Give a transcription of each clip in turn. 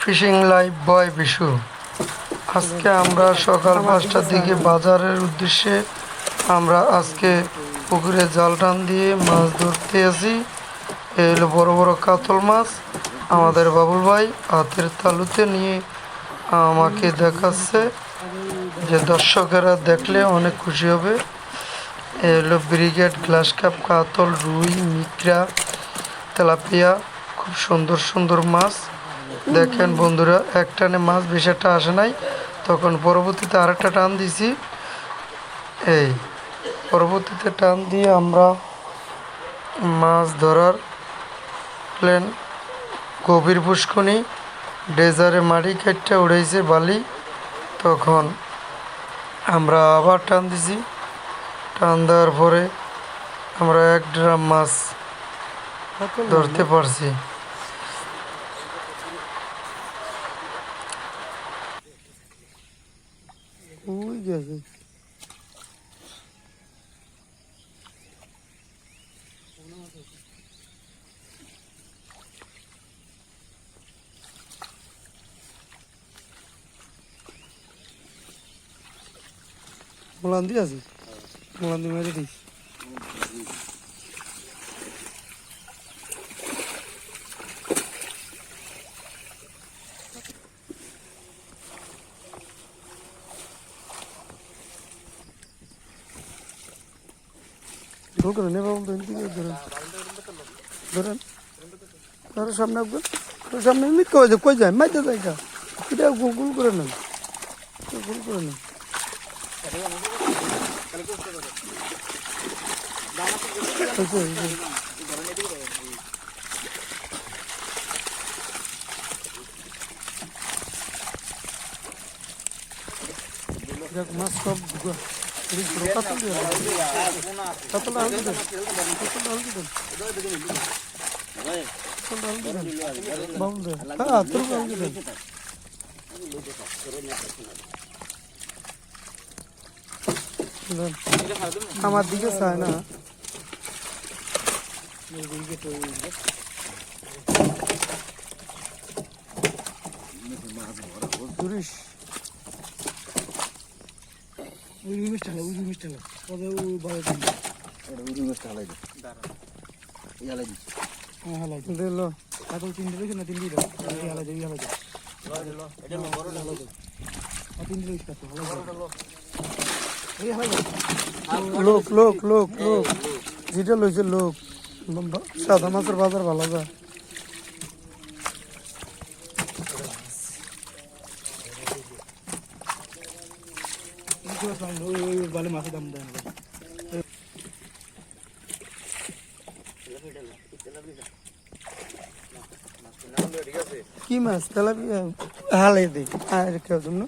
Fishing live বয় বিশু। আজকে আমরা সকাল পাঁচটার দিকে বাজারের উদ্দেশ্যে আমরা আজকে পুকুরে জাল টান দিয়ে মাছ ধরতে আসি। এই হলো বড় বড় কাতল মাছ। আমাদের বাবুল ভাই হাতের তালুতে নিয়ে আমাকে দেখাচ্ছে। যে দর্শকেরা দেখলে অনেক খুশি হবে। এই হলো ব্রিগেড গ্লাস কাপ কাতল, রুই, মিকরা, তেলাপিয়া, খুব সুন্দর সুন্দর মাছ। দেখেন বন্ধুরা এক টানে মাছ বেশি একটা আসে নাই। তখন পরবর্তীতে আরেকটা টান দিছি। এই পরবর্তীতে টান দিয়ে আমরা মাছ ধরার প্লেন গভীর পুষ্কনি ডেজারে মাটি কাটটা উড়াইছে বালি। তখন আমরা আবার টান দিছি। টান দেওয়ার পরে আমরা এক ড্রাম মাছ ধরতে পারছি। ওই আছে মোলান্দি আছে? মোলান্দি মেরে দিস। গোল করে নে বাবু ধরেন দিকে ধরেন। ধরেন। ধরো সামনে আপনার ধরো সামনে এমনি কই যায় কই যায়? মাইতে যায় কা এটা গোল করে নেন। গোল করে নেন। মাছ সব ঢুকা- এই পুরো কাতল দিয়ে দাও। কাতলটা হালকা দেন। কাতলটা হালকা দেন। কাতলটা হালকা দেন। বাবুল দেন। হ্যাঁ, তোর হালকা দেন। দেন। আমার দিকে চায় না টুরিস্ট ওই মিষ্টি হলো ওই মিষ্টি হলো ওদের ওই বড় দিন হ্যাঁ হালাই দিল কাতল তিন দিলে না তিন দিল? এই হালাই দিই হালাই দিই তিন দিলে কাতল হালাই লোক লোক লোক লোক। যেটা লইছে লোক। সাদা মাছের বাজার ভালো যায় ভালো মাছের দাম দেয় কি মাছ? তেলাপিয়া? হালাই দিই আর কেউ জন্য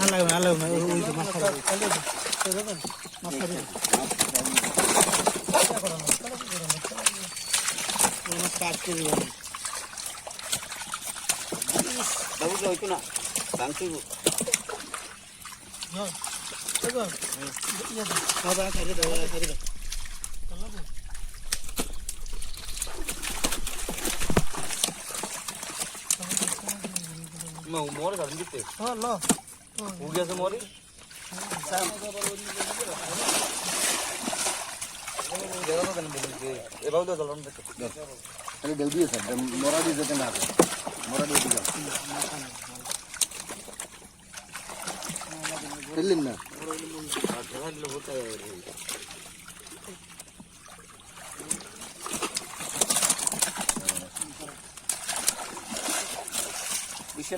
হালাই হালাই ওই তো মাছ খাবে মাছ খাবে মাছ কাট করে দিবেন বাবা মোর গান দিতে হ্যাঁ ল উগেছে মোরি সামনে আরে জলদি আছে মোরা দিয়ে যেতে না মোরা দিয়ে যাও ফেললেন না বিশ্বে